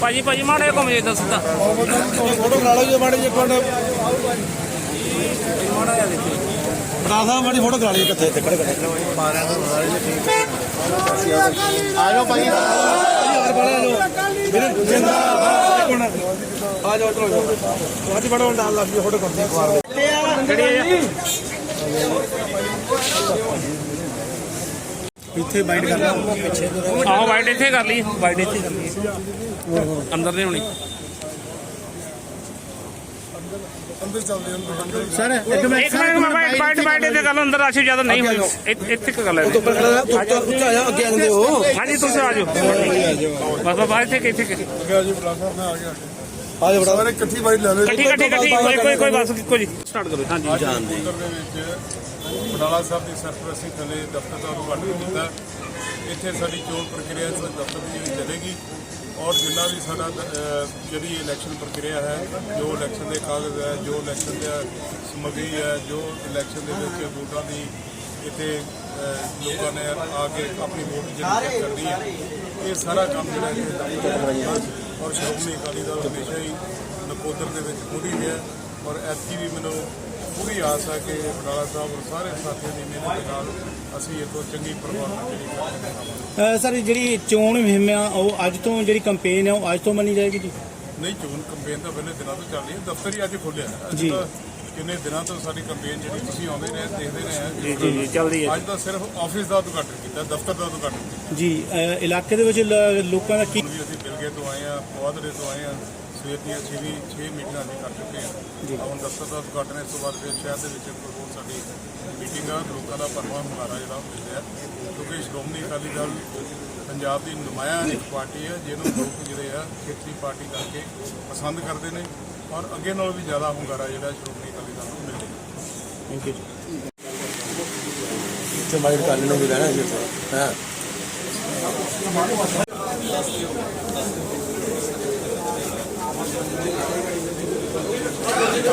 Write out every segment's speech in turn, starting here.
ਭਾਜੀ ਭਾਜੀ ਮਾੜੇ ਘੁੰਮ ਜੇ ਤਾਂ ਸਿੱਧਾ ਫੋਟੋ ਕਰਾ ਲਓ ਜੀ ਮਾੜੇ ਜੀ ਕੋਲ ਬੜਾ ਸਾਹਿਬ ਮਾੜੀ ਫੋਟੋ ਕਰਾ ਲਈ ਕਿੱਥੇ ਤੇ ਖੜੇ ਖੜੇ। ਆ ਜਾਓ ਭਾਈ। ਯਾਰ ਬੜਾ ਜਾਓ। ਮੇਰੇ ਜਿੰਦਾ ਕੋਣ ਆ ਜਾਓ। ਚਲੋ ਜਾਓ ਅੱਜ ਬੜਾ ਡਾਲ ਲੱਗ ਫੋਟੋ ਕਰਦੇ ਇੱਕ ਵਾਰ ਕਿਹੜੀ ਹੈ ਇੱਥੇ ਬਾਈਟ ਕਰਨਾ ਆਹੋ ਵਾਈਟ ਇੱਥੇ ਕਰ ਲਈ। ਵਾਈਟ ਇੱਥੇ ਕਰ ਲਈ। ਅੰਦਰ ਨਹੀਂ ਹੋਣੀ। ਸਰ ਇੱਕ ਇੱਕ ਮਿੰਟ ਵਾਈਟ ਵਾਈਟ ਵਾਈਟ ਇੱਥੇ ਗੱਲ ਅੰਦਰ ਆਸ਼ੀ ਜ਼ਿਆਦਾ ਨਹੀਂ ਹੋਣੀ ਇੱਥੇ ਇੱਥੇ ਕੁ ਗੱਲ ਹੈ। ਉੱਪਰ ਖੜਾ ਤੂੰ ਤਾਂ ਉੱਚਾ ਆ ਅੱਗੇ ਆਂਦੇ ਹੋ। ਹਾਂਜੀ ਤੁਸੀਂ ਆ ਜਾਓ। ਬਸ ਬਸ ਬਾਹਰ ਇੱਥੇ ਇੱਥੇ ਇੱਥੇ ਆ ਜਾ ਬੜਾ। ਸਾਰੇ ਇਕੱਠੀ ਬਾਈਟ ਲੈ ਲਓ। ਇਕੱਠੀ ਇਕੱਠੀ ਕੋਈ ਕੋਈ ਕੋਈ ਬਸ ਇੱਕੋ ਜੀ ਸਟਾਰਟ ਕਰੋ ਹਾਂਜੀ। ਜਾਣਦੇ ਦੇ ਵਿੱਚ ਬਟਾਲਾ ਸਾਹਿਬ ਦੀ ਸਰਪ੍ਰਸਤੀ ਥੱਲੇ ਦਫ਼ਤਰ ਦਾ ਉਦਘਾਟਨ ਕੀਤਾ। ਇੱਥੇ ਸਾਡੀ ਚੋਣ ਪ੍ਰਕਿਰਿਆ ਇਸ ਦਫ਼ਤਰ ਦੀ ਜਿਹੜੀ ਚੱਲੇਗੀ ਔਰ ਜਿੰਨਾ ਵੀ ਸਾਡਾ ਜਿਹੜੀ ਇਲੈਕਸ਼ਨ ਪ੍ਰਕਿਰਿਆ ਹੈ, ਜੋ ਇਲੈਕਸ਼ਨ ਦੇ ਕਾਗਜ਼ ਹੈ, ਜੋ ਇਲੈਕਸ਼ਨ ਦੇ ਸਮੱਗਰੀ ਹੈ, ਜੋ ਇਲੈਕਸ਼ਨ ਦੇ ਵਿੱਚ ਵੋਟਾਂ ਦੀ ਇੱਥੇ ਲੋਕਾਂ ਨੇ ਆ ਕੇ ਆਪਣੀ ਵੋਟ ਜਿਹੜੀ ਚੈੱਕ ਕਰਨੀ ਹੈ, ਇਹ ਸਾਰਾ ਕੰਮ ਜਿਹੜਾ ਇੱਥੇ ਦਫ਼ਤਰ ਔਰ ਸ਼੍ਰੋਮਣੀ ਅਕਾਲੀ ਦਲ ਹਮੇਸ਼ਾ ਹੀ ਨਕੋਦਰ ਦੇ ਵਿੱਚ ਖੁੱਲੀ ਰਿਹਾ ਔਰ ਐਤਕੀ ਵੀ ਮੈਨੂੰ ਪੂਰੀ ਆਸ ਹੈ ਕਿ ਬਡਾਲਾ ਸਾਹਿਬ ਔਰ ਸਾਰੇ ਸਾਥੀਆਂ ਦੀ ਮਿਹਨਤ ਨਾਲ ਅਸੀਂ ਤੋਂ ਚੰਗੀ ਪਰਵਾਹ ਜਿਹੜੀ ਦਿਖਾਵਾਂਗੇ ਸਰ ਜਿਹੜੀ ਚੋਣ ਮੁਹਿੰਮ ਆ ਉਹ ਅੱਜ ਤੋਂ ਜਿਹੜੀ ਕੰਪੇਨ ਹੈ ਉਹ ਅੱਜ ਤੋਂ ਮੰਨੀ ਜਾਏਗੀ ਜੀ? ਨਹੀਂ ਚੋਣ ਕੰਪੇਨ ਤਾਂ ਪਹਿਲੇ ਦਿਨਾਂ ਤੋਂ ਚੱਲ ਰਹੀ ਹੈ। ਦਫ਼ਤਰ ਹੀ ਅੱਜ ਖੁੱਲਿਆ ਜੀ। ਕਿੰਨੇ ਦਿਨਾਂ ਤੋਂ ਸਾਡੀ ਕੰਪੇਨ ਜਿਹੜੀ ਤੁਸੀਂ ਆਉਂਦੇ ਰਹੇ ਦੇਖਦੇ ਰਹੇ ਜੀ ਜੀ ਜੀ ਚੱਲਦੀ ਹੈ। ਅੱਜ ਤਾਂ ਸਿਰਫ ਆਫਿਸ ਦਾ ਉਦਘਾਟਨ ਕੀਤਾ ਦਫ਼ਤਰ ਦਾ ਉਦਘਾਟਨ ਕੀਤਾ ਜੀ ਇਲਾਕੇ ਦੇ ਵਿੱਚ ਲੋਕਾਂ ਦਾ ਕੀ ਅਸੀਂ ਬਿਲਗੇ ਤੋਂ ਆਏ ਆ ਪਵਾਦਰੇ ਤੋਂ ਆਏ ਆ ਸਵੇਰ ਦੀਆਂ ਛੇ ਵੀ 6 ਮੀਟਿੰਗਾਂ ਅਸੀਂ ਕਰ ਚੁੱਕੇ ਆ ਹੁਣ ਦਫ਼ਤਰ ਦਾ ਉਦਘਾਟਨ ਇਸ ਤੋਂ ਬਾਅਦ ਫਿਰ ਸ਼ਹਿਰ ਦੇ ਵਿੱਚ ਇੱਕ ਹੋਰ ਸਾਡੀ ਮੀਟਿੰਗ ਆ ਲੋਕਾਂ ਦਾ ਭਰਵਾਂ ਹੁੰਗਾਰਾ ਜਿਹੜਾ ਉਹ ਮਿਲ ਰਿਹਾ। ਕਿਉਂਕਿ ਸ਼੍ਰੋਮਣੀ ਅਕਾਲੀ ਦਲ ਪੰਜਾਬ ਦੀ ਨੁਮਾਇਆਂ ਇੱਕ ਪਾਰਟੀ ਹੈ ਜਿਹਨੂੰ ਲੋਕ ਜਿਹੜੇ ਆ ਖੇਤਰੀ ਪਾਰਟੀ ਕਰਕੇ ਪਸੰਦ ਕਰਦੇ ਨੇ ਔਰ ਅੱਗੇ ਨਾਲੋਂ ਵੀ ਜ਼ਿਆਦਾ ਹੁੰਗਾਰਾ ਜਿਹੜਾ ਸ਼੍ਰੋਮਣੀ ਅਕਾਲੀ ਦਲ ਨੂੰ ਮਿਲ ਰਿਹਾ। ਥੈਂਕ ਯੂ ਜੀ। ਇੱਥੇ ਬਾਈਟ ਕਰ ਲੈਣੇ ਵੀ ਰਹਿਣਾ ਜੀ। ਹਾਂ। Gracias.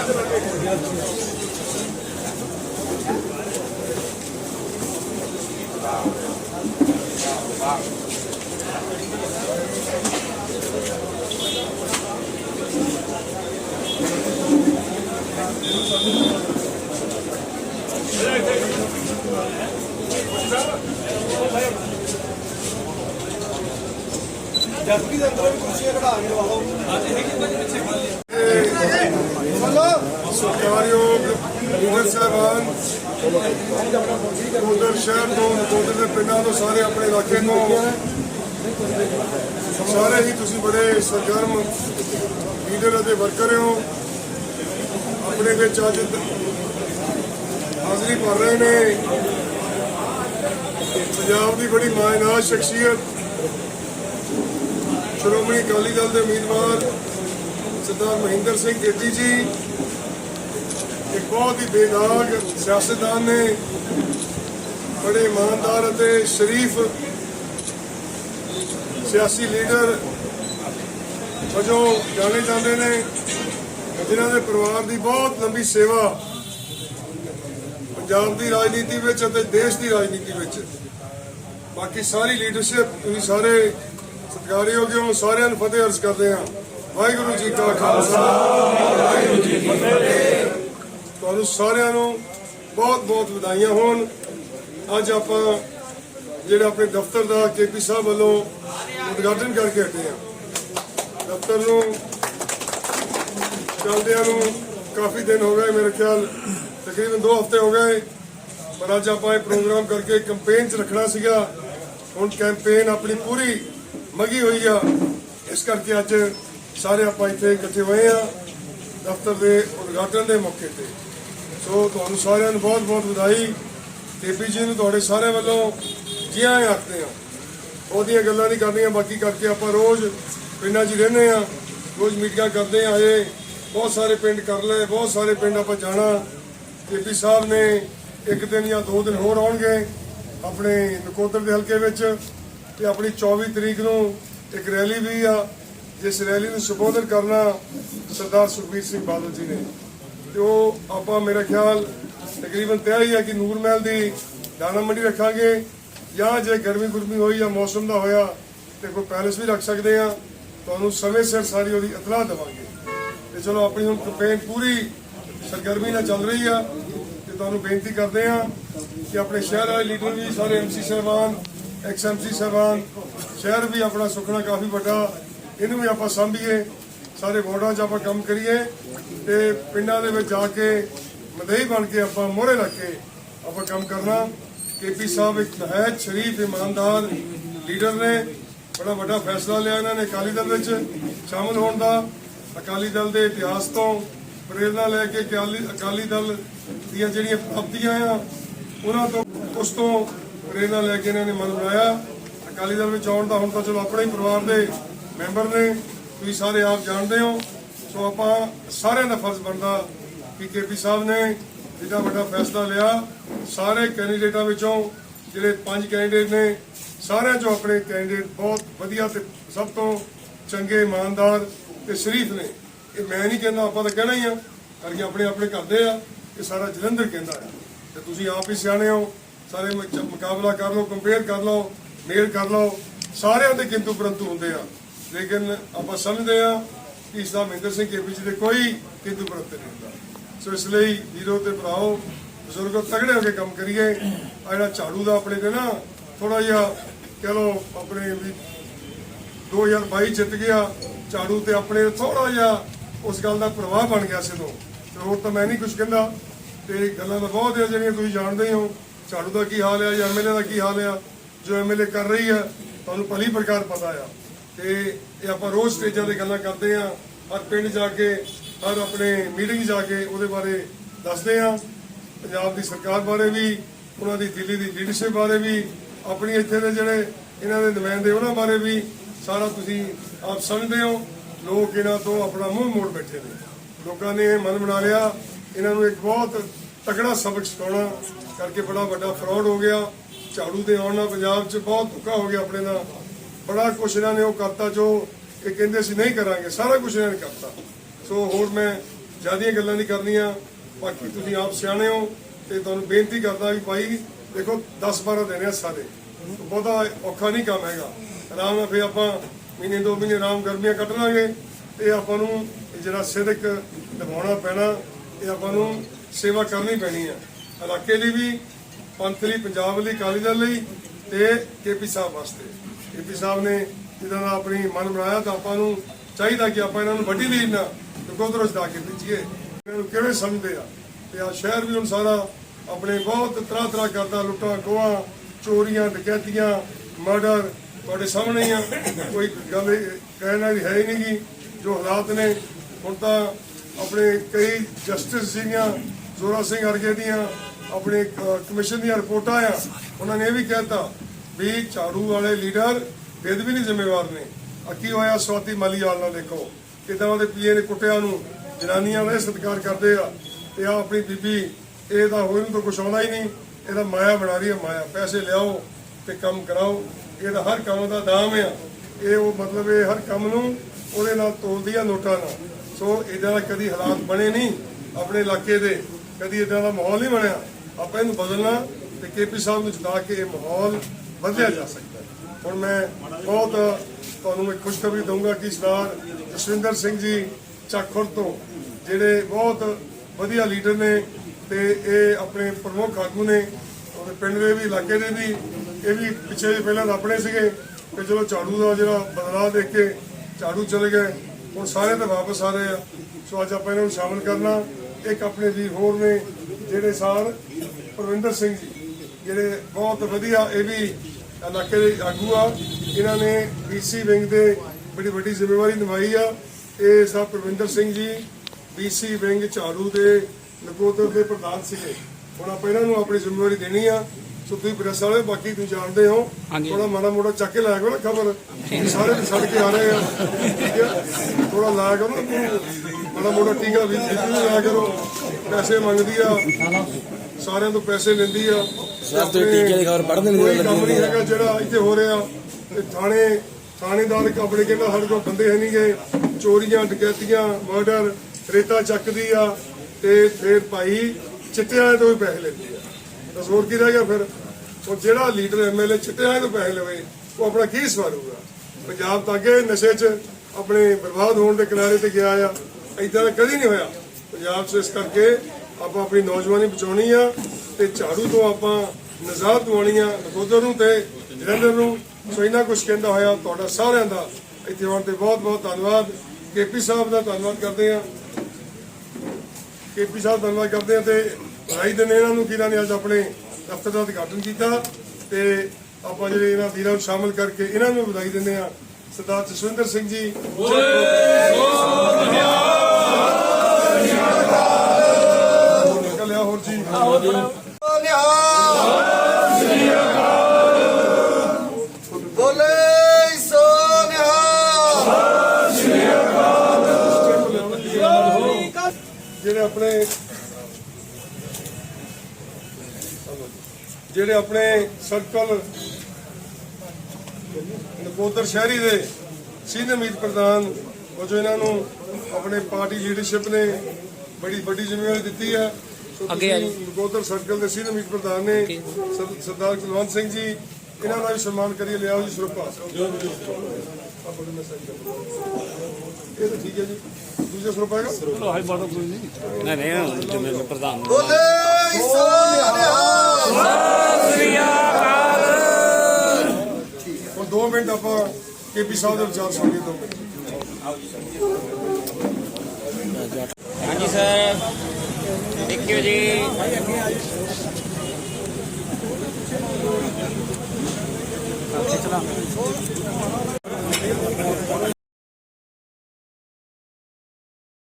ਸਾਹਿਬਾਨ ਨਕੋਦਰ ਸ਼ਹਿਰ ਤੋਂ ਨਕੋਦਰ ਦੇ ਪਿੰਡਾਂ ਤੋਂ ਸਾਰੇ ਆਪਣੇ ਇਲਾਕੇ ਤੋਂ। ਸਾਰੇ ਹੀ ਤੁਸੀਂ ਬੜੇ ਸਰਗਰਮ ਲੀਡਰ ਅਤੇ ਵਰਕਰ ਹੋ। ਆਪਣੇ ਵਿੱਚ ਅੱਜ ਹਾਜ਼ਰੀ ਭਰ ਰਹੇ ਨੇ। ਪੰਜਾਬ ਦੀ ਬੜੀ ਮਾਇਨਾਜ਼ ਸ਼ਖਸੀਅਤ। ਸ਼੍ਰੋਮਣੀ ਅਕਾਲੀ ਦਲ ਦੇ ਉਮੀਦਵਾਰ ਸਰਦਾਰ ਮਹਿੰਦਰ ਸਿੰਘ ਗੇਦੀ ਜੀ। ਇੱਕ ਬਹੁਤ ਹੀ ਬੇਦਾਗ ਸਿਆਸਤਦਾਨ ਨੇ, ਬੜੇ ਇਮਾਨਦਾਰ ਅਤੇ ਸ਼ਰੀਫ ਸਿਆਸੀ ਲੀਡਰ ਵਜੋਂ ਜਾਣੇ ਜਾਂਦੇ ਨੇ, ਜਿਨ੍ਹਾਂ ਦੇ ਪਰਿਵਾਰ ਦੀ ਬਹੁਤ ਲੰਬੀ ਸੇਵਾ ਪੰਜਾਬ ਦੀ ਰਾਜਨੀਤੀ ਵਿੱਚ ਅਤੇ ਦੇਸ਼ ਦੀ ਰਾਜਨੀਤੀ ਵਿੱਚ। ਬਾਕੀ ਸਾਰੀ ਲੀਡਰਸ਼ਿਪ ਤੁਸੀਂ ਸਾਰੇ ਸਤਿਕਾਰਯੋਗ ਹੋ, ਸਾਰਿਆਂ ਨੂੰ ਫਤਿਹ ਅਰਜ਼ ਕਰਦੇ ਹਾਂ। ਵਾਹਿਗੁਰੂ ਜੀ ਕਾ ਖਾਲਸਾ। ਵਾਹਿਗੁਰੂ ਜੀ ਕੀ ਫਤਿਹ। ਤੁਹਾਨੂੰ ਸਾਰਿਆਂ ਨੂੰ ਬਹੁਤ ਬਹੁਤ ਵਧਾਈਆਂ ਹੋਣ। ਅੱਜ ਆਪਾਂ ਜਿਹੜਾ ਆਪਣੇ ਦਫ਼ਤਰ ਦਾ ਕੇਪੀ ਸਾਹਿਬ ਵੱਲੋਂ ਉਦਘਾਟਨ ਕਰਕੇ ਹਟੇ ਆ ਦਫ਼ਤਰ ਨੂੰ ਚਲਦਿਆਂ ਨੂੰ ਕਾਫੀ ਦਿਨ ਹੋ ਗਏ ਮੇਰੇ ਖਿਆਲ, ਤਕਰੀਬਨ 2 ਹਫ਼ਤੇ ਹੋ ਗਏ। ਪਰ ਅੱਜ ਆਪਾਂ ਇਹ ਪ੍ਰੋਗਰਾਮ ਕਰਕੇ ਕੈਂਪੇਨ 'ਚ ਰੱਖਣਾ ਸੀਗਾ। ਹੁਣ ਕੈਂਪੇਨ ਆਪਣੀ ਪੂਰੀ ਮਗੀ ਹੋਈ ਆ। ਇਸ ਕਰਕੇ ਅੱਜ ਸਾਰੇ ਆਪਾਂ ਇੱਥੇ ਇਕੱਠੇ ਹੋਏ ਆ ਦਫ਼ਤਰ ਦੇ ਉਦਘਾਟਨ ਦੇ ਮੌਕੇ ਤੇ। ਸੋ ਤੁਹਾਨੂੰ ਸਾਰਿਆਂ ਨੂੰ ਬਹੁਤ ਬਹੁਤ ਵਧਾਈ ਕੇਪੀ ਜੀ ਨੂੰ ਤੁਹਾਡੇ ਸਾਰੇ ਵੱਲੋਂ ਜੀ ਆਇਆਂ ਆਖਦੇ ਆ ਉਹਦੀਆਂ ਗੱਲਾਂ ਨਹੀਂ ਕਰਨੀਆਂ, ਬਾਕੀ ਕਰਕੇ ਆਪਾਂ ਰੋਜ਼ ਪਿੰਡਾਂ 'ਚ ਰਹਿੰਦੇ ਆ ਰੋਜ਼ ਮੀਟਿੰਗਾਂ ਕਰਦੇ ਆ ਇਹ ਬਹੁਤ ਸਾਰੇ ਪਿੰਡ ਕਰ ਲਏ, ਬਹੁਤ ਸਾਰੇ ਪਿੰਡ ਆਪਾਂ ਜਾਣਾ। ਕੇਪੀ ਸਾਹਿਬ ਨੇ ਇੱਕ ਦਿਨ ਜਾਂ ਦੋ ਦਿਨ ਹੋਰ ਆਉਣਗੇ ਆਪਣੇ ਨਕੋਦਰ ਦੇ ਹਲਕੇ ਵਿੱਚ ਤੇ ਆਪਣੀ 24 ਤਰੀਕ ਨੂੰ ਇੱਕ ਰੈਲੀ ਵੀ ਆ, ਜਿਸ ਰੈਲੀ ਨੂੰ ਸੰਬੋਧਨ ਕਰਨਾ ਸਰਦਾਰ ਸੁਖਬੀਰ ਸਿੰਘ ਬਾਦਲ ਜੀ ਨੇ। ਤੇ ਉਹ ਆਪਾਂ ਮੇਰਾ ਖਿਆਲ ਤਕਰੀਬਨ ਤੈਅ ਹੀ ਹੈ ਕਿ ਨੂਰ ਮਹਿਲ ਦੀ ਦਾਣਾ ਮੰਡੀ ਰੱਖਾਂਗੇ ਜਾਂ ਜੇ ਗਰਮੀ ਗੁਰਮੀ ਹੋਈ ਜਾਂ ਮੌਸਮ ਦਾ ਹੋਇਆ ਤੇ ਕੋਈ ਪੈਲਸ ਵੀ ਰੱਖ ਸਕਦੇ ਆ ਤੁਹਾਨੂੰ ਸਮੇਂ ਸਿਰ ਸਾਰੀ ਉਹਦੀ ਇਤਲਾਹ ਦੇਵਾਂਗੇ। ਤੇ ਚਲੋ ਆਪਣੀ ਹੁਣ ਕੰਪੇਨ ਪੂਰੀ ਸਰਗਰਮੀ ਨਾਲ ਚੱਲ ਰਹੀ ਆ ਤੇ ਤੁਹਾਨੂੰ ਬੇਨਤੀ ਕਰਦੇ ਆ ਕਿ ਆਪਣੇ ਸ਼ਹਿਰ ਵਾਲੇ ਲੀਡਰ ਵੀ, ਸਾਰੇ ਐਮਸੀ ਸਾਹਿਬਾਨ ਐਕਸ ਐਮਸੀ ਸਾਹਿਬਾਨ, ਸ਼ਹਿਰ ਵੀ ਆਪਣਾ ਸੁਖਣਾ ਕਾਫੀ ਵੱਡਾ, ਇਹਨੂੰ ਵੀ ਆਪਾਂ ਸੰਭੀਏ, ਸਾਰੇ ਵਾਰਡਾਂ 'ਚ ਆਪਾਂ ਕੰਮ ਕਰੀਏ। ਤੇ ਪਿੰਡਾਂ ਦੇ ਵਿੱਚ ਜਾ ਕੇ ਮਦਈ ਬਣ ਕੇ ਆਪਾਂ ਮੋਹਰੇ ਲੱਗ ਕੇ ਆਪਾਂ ਕੰਮ ਕਰਨਾ। ਕੇਪੀ ਸਾਹਿਬ ਇੱਕ ਨਹਾਇਤ ਸ਼ਰੀਫ ਇਮਾਨਦਾਰ ਲੀਡਰ ਨੇ, ਬੜਾ ਵੱਡਾ ਫੈਸਲਾ ਲਿਆ ਇਹਨਾਂ ਨੇ ਅਕਾਲੀ ਦਲ ਵਿੱਚ ਸ਼ਾਮਲ ਹੋਣ ਦਾ। ਅਕਾਲੀ ਦਲ ਦੇ ਇਤਿਹਾਸ ਤੋਂ ਪ੍ਰੇਰਣਾ ਲੈ ਕੇ ਅਕਾਲੀ ਦਲ ਦੀਆਂ ਜਿਹੜੀਆਂ ਪ੍ਰਾਪਤੀਆਂ ਆ, ਉਹਨਾਂ ਤੋਂ ਉਸ ਤੋਂ ਪ੍ਰੇਰਣਾ ਲੈ ਕੇ ਇਹਨਾਂ ਨੇ ਮਨ ਬਣਾਇਆ। ਅਕਾਲੀ ਦਲ ਵਿੱਚ ਆਉਣ ਦਾ ਹੁਣ ਤਾਂ ਚਲੋ ਆਪਣੇ ਹੀ ਪਰਿਵਾਰ ਦੇ ਮੈਂਬਰ ਨੇ, ਤੁਸੀਂ ਸਾਰੇ ਆਪ ਜਾਣਦੇ ਹੋ। ਸੋ ਆਪਾਂ ਸਾਰਿਆਂ ਦਾ ਫਰਜ਼ ਬਣਦਾ ਕਿ ਕੇਪੀ ਸਾਹਿਬ ਨੇ ਜਿਹੜਾ ਵੱਡਾ ਫੈਸਲਾ ਲਿਆ, ਸਾਰੇ ਕੈਂਡੀਡੇਟਾਂ ਵਿੱਚੋਂ ਜਿਹੜੇ ਪੰਜ ਕੈਂਡੀਡੇਟ ਨੇ, ਸਾਰਿਆਂ ਚੋਂ ਆਪਣੇ ਕੈਂਡੀਡੇਟ ਬਹੁਤ ਵਧੀਆ ਤੇ ਸਭ ਤੋਂ ਚੰਗੇ ਇਮਾਨਦਾਰ ਤੇ ਸ਼ਰੀਫ ਨੇ। ਇਹ ਮੈਂ ਨਹੀਂ ਕਹਿੰਦਾ, ਆਪਾਂ ਤਾਂ ਕਹਿਣਾ ਹੀ ਆ ਕਰਕੇ ਆਪਣੇ ਆਪਣੇ ਕਰਦੇ ਆ, ਇਹ ਸਾਰਾ ਜਲੰਧਰ ਕਹਿੰਦਾ ਆ। ਤੇ ਤੁਸੀਂ ਆਪ ਹੀ ਸਿਆਣੇ ਹੋ, ਸਾਰੇ ਮੁਕਾਬਲਾ ਕਰ ਲਓ ਕੰਪੇਅਰ ਕਰ ਲਓ, ਮੇਲ ਕਰ ਲਓ, ਸਾਰਿਆਂ ਦੇ ਕਿੰਤੂ ਪਰੰਤੂ ਹੁੰਦੇ ਆ। ਲੇਕਿਨ ਆਪਾਂ ਸਮਝਦੇ ਆ ਕਿ ਇਸ ਦਾ ਮਹਿੰਦਰ ਸਿੰਘ ਕੇ ਜੀ ਦੇ ਕੋਈ ਕਿੰਤੂ ਪਰੰਤੂ ਨਹੀਂ ਹੁੰਦਾ। ਸੋ ਇਸ ਲਈ ਵੀਰੋ ਤੇ ਭਰਾਓ, ਬਜ਼ੁਰਗੋ ਤਗੜੇ ਹੋ ਕੇ ਕੰਮ ਕਰੀਏ। ਆ ਜਿਹੜਾ ਝਾੜੂ ਦਾ ਆਪਣੇ ਤੇ ਨਾ ਥੋੜਾ ਜਿਹਾ ਕਹ ਲਓ ਆਪਣੇ ਵੀ 2022 ਜਿੱਤ ਗਿਆ। ਝਾੜੂ ਤੇ ਆਪਣੇ ਥੋੜਾ ਜਿਹਾ ਉਸ ਗੱਲ ਦਾ ਪ੍ਰਵਾਹ ਬਣ ਗਿਆ ਸੀ ਤੋਂ ਤੇ ਹੋਰ ਤਾਂ ਮੈਂ ਨਹੀਂ ਕੁਝ ਕਹਿੰਦਾ। ਤੇ ਗੱਲਾਂ ਤਾਂ ਬਹੁਤ ਹੈ ਜਿਹੜੀਆਂ ਤੁਸੀਂ ਜਾਣਦੇ ਹੀ ਹੋ। ਝਾੜੂ ਦਾ ਕੀ ਹਾਲ ਹੈ ਜਾਂ ਐਮਐਲਏ ਦਾ ਕੀ ਹਾਲ ਆ, ਜੋ ਐਮਐਲਏ ਕਰ ਰਹੀ ਹੈ ਤੁਹਾਨੂੰ ਭਲੀ ਪ੍ਰਕਾਰ ਪਤਾ ਆ। ਤੇ ਇਹ ਆਪਾਂ ਰੋਜ਼ ਸਟੇਜਾਂ ਤੇ ਗੱਲਾਂ ਕਰਦੇ ਆ ਹਰ ਪਿੰਡ ਜਾ ਕੇ, ਹਰ ਆਪਣੇ ਮੀਟਿੰਗ ਜਾ ਕੇ ਉਹਦੇ ਬਾਰੇ ਦੱਸਦੇ ਆ ਪੰਜਾਬ ਦੀ ਸਰਕਾਰ ਬਾਰੇ ਵੀ, ਉਹਨਾਂ ਦੀ ਦਿੱਲੀ ਦੀ ਲੀਡਰਸ਼ਿਪ ਬਾਰੇ ਵੀ, ਆਪਣੀ ਇੱਥੇ ਦੇ ਜਿਹੜੇ ਇਹਨਾਂ ਦੇ ਨੁਮਾਇੰਦੇ ਉਹਨਾਂ ਬਾਰੇ ਵੀ ਸਾਰਾ ਤੁਸੀਂ ਆਪ ਸਮਝਦੇ ਹੋ। ਲੋਕ ਇਹਨਾਂ ਤੋਂ ਆਪਣਾ ਮੂੰਹ ਮੋੜ ਬੈਠੇ ਨੇ। ਲੋਕਾਂ ਨੇ ਇਹ ਮਨ ਬਣਾ ਲਿਆ, ਇਹਨਾਂ ਨੂੰ ਇੱਕ ਬਹੁਤ ਤਕੜਾ ਸਬਕ ਸਿਖਾਉਣਾ ਕਰਕੇ ਬੜਾ ਵੱਡਾ ਫਰਾਡ ਹੋ ਗਿਆ। ਝਾੜੂ ਦੇ ਆਉਣ ਨਾਲ ਪੰਜਾਬ 'ਚ ਬਹੁਤ ਧੋਖਾ ਹੋ ਗਿਆ ਆਪਣੇ ਨਾਲ। ਬੜਾ ਕੁਛ ਇਹਨਾਂ ਨੇ ਉਹ ਕਰਤਾ ਜੋ ਇਹ ਕਹਿੰਦੇ ਸੀ ਨਹੀਂ ਕਰਾਂਗੇ, ਸਾਰਾ ਕੁਝ ਇਹਨਾਂ ਨੇ ਕਰਤਾ। ਸੋ ਹੋਰ ਮੈਂ ਜਿਆਦੀਆਂ ਗੱਲਾਂ ਨਹੀਂ ਕਰਨੀਆਂ, ਬਾਕੀ ਤੁਸੀਂ ਆਪ ਸਿਆਣੇ ਹੋ ਤੇ ਤੁਹਾਨੂੰ ਬੇਨਤੀ ਕਰਦਾ ਵੀ ਭਾਈ, ਦੇਖੋ 10 12 ਦਿਨ ਆ ਸਾਰੇ। ਬਹੁਤਾ ਔਖਾ ਨਹੀਂ ਕੰਮ ਹੈਗਾ। ਆਰਾਮ ਨਾਲ ਫੇ ਆਪਾਂ ਮਹੀਨੇ, ਦੋ ਮਹੀਨੇ ਆਰਾਮ ਗਰਮੀਆਂ ਕੱਟ ਲਾਂਗੇ ਤੇ ਆਪਾਂ ਨੂੰ ਜਿਹੜਾ ਸਿਦਕ ਨਿਭਾਉਣਾ ਪੈਣਾ, ਇਹ ਆਪਾਂ ਨੂੰ ਸੇਵਾ ਕਰਨੀ ਪੈਣੀ ਆ। ਇਲਾਕੇ ਲਈ ਵੀ, ਪੰਥ ਲਈ, ਪੰਜਾਬ ਲਈ, ਅਕਾਲੀ ਦਲ ਲਈ ਤੇ ਕੇਪੀ ਸਾਹਿਬ ਵਾਸਤੇ। ਕੇਪੀ ਸਾਹਿਬ ਨੇ ਜਿਹਦਾ ਦਾ ਆਪਣੀ ਮਨ ਬਣਾਇਆ ਤਾਂ ਆਪਾਂ ਨੂੰ ਚਾਹੀਦਾ ਕਿ ਆਪਾਂ ਇਹਨਾਂ ਨੂੰ ਵੱਡੀ ਲੀਡ ਨਾ ਨਕੋਦਰ ਦਾ ਕੇ ਦਿੱਜੀਏ ਇਹਨਾਂ ਨੂੰ ਕਿਹੜੇ ਸਮਝਦੇ ਆ? ਤੇ ਆ ਸ਼ਹਿਰ ਵੀ ਹੁਣ ਸਾਰਾ ਆਪਣੇ ਬਹੁਤ ਤਰ੍ਹਾਂ ਤਰ੍ਹਾਂ ਕਰਦਾ, ਲੁੱਟਾਂ, ਖੋਹਾਂ, ਚੋਰੀਆਂ, ਡਕੈਤੀਆਂ, ਮਰਡਰ ਤੁਹਾਡੇ ਸਾਹਮਣੇ ਹੀ ਆ। ਕੋਈ ਗੱਲ ਕਹਿਣ ਵਾਲੀ ਹੈ ਹੀ ਨਹੀਂ ਗੀ, ਜੋ ਹਾਲਾਤ ਨੇ। ਹੁਣ ਤਾਂ ਆਪਣੇ ਕਈ ਜਸਟਿਸ ਸੀਗੀਆਂ, ਜ਼ੋਰਾ ਸਿੰਘ ਅਰਗੇ ਦੀਆਂ, ਆਪਣੇ ਕਮਿਸ਼ਨ ਦੀਆਂ ਰਿਪੋਰਟਾਂ ਆ। ਉਹਨਾਂ ਨੇ ਇਹ ਵੀ ਕਹਿਤਾ ਵੀ ਝਾੜੂ ਵਾਲੇ ਲੀਡਰ ਬੇਦ ਵੀ ਨਹੀਂ ਜ਼ਿੰਮੇਵਾਰ ਨੇ। ਆ ਹੋਇਆ? ਸਵਾਤੀ ਮਾਲੀਵਾਲ ਨਾਲ ਦੇਖੋ। ਕਿਦਾਂ ਉਹਦੇ ਪੀਏ ਨੇ ਕੁੱਟਿਆ ਨੂੰ? ਜਨਾਨੀਆਂ ਦਾ ਸਤਿਕਾਰ ਕਰਦੇ ਆ ਤੇ ਆ ਆਪਣੀ ਬੀਬੀ, ਇਹ ਤਾਂ ਹੋਈ ਨੂੰ ਤਾਂ ਕੁਛ ਆਉਂਦਾ ਹੀ ਨਹੀਂ। ਇਹਦਾ ਮਾਇਆ ਬਣਾ ਰਹੀ ਹੈ ਮਾਇਆ। ਪੈਸੇ ਲਿਆਓ ਤੇ ਕੰਮ ਕਰਾਓ। ਇਹਦਾ ਹਰ ਕੰਮ ਦਾ ਦਾਮ ਆ। ਇਹ ਉਹ ਮਤਲਬ ਇਹ ਹਰ ਕੰਮ ਨੂੰ ਉਹਦੇ ਨਾਲ ਤੋਲਦੀ ਆ ਨੋਟਾਂ ਨਾਲ। ਸੋ ਇਦਾਂ ਦਾ ਕਦੀ ਹਾਲਾਤ ਬਣੇ ਨਹੀਂ ਆਪਣੇ ਇਲਾਕੇ ਦੇ। ਕਦੀ ਇਦਾਂ ਦਾ ਮਾਹੌਲ ਨਹੀਂ ਬਣਿਆ। ਆਪਾਂ ਇਹਨੂੰ ਬਦਲਣਾ ਤੇ ਕੇਪੀ ਸਾਹਿਬ ਨੂੰ ਜਿਤਾ ਕੇ ਇਹ ਮਾਹੌਲ ਵਧਿਆ ਜਾ ਸਕਦਾ ਹੈ। ਹੁਣ ਮੈਂ ਬਹੁਤ ਤੁਹਾਨੂੰ ਮੈਂ ਖੁਸ਼ਖਬਰੀ ਦਊਂਗਾ ਕਿ ਸਰਦਾਰ ਜਸਵਿੰਦਰ ਸਿੰਘ ਜੀ ਚਾਖੁਰ ਤੋਂ ਜਿਹੜੇ ਬਹੁਤ ਵਧੀਆ ਲੀਡਰ ਨੇ ਤੇ ਇਹ ਆਪਣੇ ਪ੍ਰਮੁੱਖ ਆਗੂ ਨੇ, ਉਹਦੇ ਪਿੰਡ ਦੇ ਵੀ, ਇਲਾਕੇ ਦੇ ਵੀ, ਇਹ ਵੀ ਪਿੱਛੇ ਜਿਹੇ ਪਹਿਲਾਂ ਤਾਂ ਆਪਣੇ ਸੀਗੇ ਤੇ ਚਲੋ ਝਾੜੂ ਦਾ ਜਿਹੜਾ ਬਦਲਾਅ ਦੇਖ ਕੇ ਝਾੜੂ ਚਲੇ ਗਏ, ਹੁਣ ਸਾਰੇ ਤਾਂ ਵਾਪਸ ਆ ਰਹੇ ਆ। ਸੋ ਅੱਜ ਆਪਾਂ ਇਹਨਾਂ ਨੂੰ ਸ਼ਾਮਲ ਕਰਨਾ। ਇੱਕ ਆਪਣੇ ਵੀਰ ਹੋਰ ਨੇ, ਜਿਹੜੇ ਸਾਰ ਪ੍ਰਵਿੰਦਰ ਸਿੰਘ ਜੀ, ਜਿਹੜੇ ਬਹੁਤ ਵਧੀਆ ਇਹ ਵੀ ਇਲਾਕੇ ਦੇ ਆਗੂ ਆ ਇਹਨਾਂ ਨੇ ਬੀਸੀ ਵਿੰਗ ਦੇ ਬੜੀ ਵੱਡੀ ਜ਼ਿੰਮੇਵਾਰੀ ਨਿਭਾਈ ਆ। ਇਹ ਸਾਹਿਬ ਪ੍ਰਵਿੰਦਰ ਸਿੰਘ ਜੀ ਬੀਸੀ ਵਿੰਗ ਝਾੜੂ ਦੇ ਨਕੋਦਰ ਦੇ ਪ੍ਰਧਾਨ ਸੀਗੇ। ਹੁਣ ਆਪਾਂ ਇਹਨਾਂ ਨੂੰ ਆਪਣੀ ਜ਼ਿੰਮੇਵਾਰੀ ਦੇਣੀ ਆ। ਸੋ ਤੁਸੀਂ ਪ੍ਰੈਸ ਵਾਲੇ ਬਾਕੀ ਤੁਸੀਂ ਜਾਣਦੇ ਹੋ। ਥੋੜਾ ਮਾੜਾ ਮੋੜਾ ਚੱਕ ਕੇ ਲਾਇਆ ਕਰੋ ਨਾ ਖਬਰ। ਸਾਰੇ ਛੱਡ ਕੇ ਆ ਰਹੇ ਆ। ਥੋੜਾ ਲਾਇਆ ਕਰੋ ਨਾ। ਮਾੜਾ ਮੋੜਾ ਟੀਕਾ ਵੀ ਵੀ ਲਾਇਆ ਕਰੋ। ਪੈਸੇ ਮੰਗਦੀ ਆ। ਸਾਰਿਆਂ ਤੋਂ ਪੈਸੇ ਲੈਂਦੀ ਆ। ਸਰ, ਤੁਸੀਂ ਟੀਕੇ ਦੀ ਖਬਰ ਪੜ੍ਹਦੇ ਨਹੀਂ ਕੋਈ ਕੰਮ ਨਹੀਂ ਹੈਗਾ ਜਿਹੜਾ ਇੱਥੇ ਹੋ ਰਿਹਾ। ਤੇ ਥਾਣੇ ਥਾਣੇਦਾਰ ਆਪਣੇ ਕਹਿੰਦਾ ਸਾਡੇ ਕੋਲ ਬੰਦੇ ਹੈ ਨਹੀਂ ਗਏ ਚੋਰੀਆਂ ਡਕੈਤੀਆਂ ਮਰਡਰ ਰੇਤਾ ਚੱਕਦੀ ਆ। ਤੇ ਫਿਰ ਭਾਈ ਚਿੱਟਿਆਂ ਤੋਂ ਵੀ ਪੈਸੇ ਲੈਂਦੀ ਆ। ਤਾਂ ਹੋਰ ਕੀ ਰਹਿ ਗਿਆ ਫਿਰ? ਉਹ ਜਿਹੜਾ ਲੀਡਰ ਐਮਐਲਏ ਚਿੱਟਿਆਂ ਤੋਂ ਪੈਸੇ ਲਵੇ ਉਹ ਆਪਣਾ ਕੀ ਸਵਾਰੂਗਾ ਪੰਜਾਬ ਤਾਂ ਅੱਗੇ ਨਸ਼ੇ 'ਚ ਆਪਣੇ ਬਰਬਾਦ ਹੋਣ ਦੇ ਕਿਨਾਰੇ ਤੇ ਗਿਆ ਆ। ਇਦਾਂ ਦਾ ਕਦੀ ਨਹੀਂ ਹੋਇਆ। ਪੰਜਾਬ 'ਚ ਇਸ ਕਰਕੇ ਆਪਾਂ ਆਪਣੀ ਨੌਜਵਾਨੀ ਬਚਾਉਣੀ ਆ ਤੇ ਝਾੜੂ ਤੋਂ ਆਪਾਂ ਨਜ਼ਾਤ ਦਿਵਾਉਣੀ ਆ, ਨਕੋਦਰ ਨੂੰ ਤੇ ਜਲੰਧਰ ਨੂੰ। ਸੋ ਇਹਨਾਂ ਕੁਝ ਕਹਿੰਦਾ ਹੋਇਆ ਤੁਹਾਡਾ ਸਾਰਿਆਂ ਦਾ। ਇੱਥੇ ਆਉਣ ਤੇ ਬਹੁਤ ਬਹੁਤ ਧੰਨਵਾਦ। ਕੇਪੀ ਸਾਹਿਬ ਦਾ ਧੰਨਵਾਦ ਕਰਦੇ ਆ। ਕੇਪੀ ਸਾਹਿਬ ਧੰਨਵਾਦ ਕਰਦੇ ਆ ਤੇ ਰਾਈ ਦਿਨ ਇਹਨਾਂ ਨੂੰ ਕਿਹਨਾਂ ਨੇ ਅੱਜ ਆਪਣੇ ਦਫ਼ਤਰ ਦਾ ਉਦਘਾਟਨ ਕੀਤਾ ਤੇ ਆਪਾਂ ਜਿਹੜੇ ਇਹਨਾਂ ਵੀਰਾਂ ਨੂੰ ਸ਼ਾਮਲ ਕਰਕੇ ਇਹਨਾਂ ਨੂੰ ਵਧਾਈ ਦਿੰਦੇ ਆ। ਸਰਦਾਰ ਜਸਵਿੰਦਰ ਸਿੰਘ ਜੀ। ਲਿਆ ਹੋਰ ਜਿਹੜੇ ਆਪਣੇ ਜਿਹੜੇ ਆਪਣੇ ਸਰਕਲ ਨਕੋਦਰ ਸ਼ਹਿਰੀ ਦੇ ਸੀਨੀਅਰ ਮੀਤ ਪ੍ਰਧਾਨ ਵਜੋਂ ਇਹਨਾਂ ਨੂੰ ਆਪਣੇ ਪਾਰਟੀ ਲੀਡਰਸ਼ਿਪ ਨੇ ਬੜੀ ਵੱਡੀ ਜ਼ਿੰਮੇਵਾਰੀ ਦਿੱਤੀ ਹੈ। ਅੱਗੇ ਆ ਤੁਸੀਂ ਨਕੋਦਰ ਸਰਕਲ ਦੇ ਸੀਨੀਅਰ ਮੀਤ ਪ੍ਰਧਾਨ ਨੇ ਸਰ- ਸਰਦਾਰ ਕੁਲਵੰਤ ਸਿੰਘ ਜੀ ਇਹਨਾਂ ਦਾ ਵੀ ਸਨਮਾਨ ਕਰੀਏ ਲਿਆਓ ਜੀ ਸਰੂਪਾ ਆਪਾਂ ਨੂੰ ਮੈਸੇਜ ਕਰੋ ਇਹ ਤਾਂ ਠੀਕ ਹੈ ਜੀ। ਦੂਜਾ ਸਰੂਪਾ ਹੈਗਾ? ਨਹੀਂ। ਨਹੀਂ ਜਿਵੇਂ ਪ੍ਰਧਾਨ ਬੋਲੇ ਸੋਨਿਹਾ ਹੁਣ 2 ਮਿੰਟ ਆਪਾਂ ਕੇਪੀ ਸਾਹਿਬ ਦੇ ਵਿਚਾਰ ਸੁਣੀਏ ਦੋ ਮਿੰਟ। ਹਾਂਜੀ ਸਰ। ਥੈਂਕ ਯੂ ਜੀ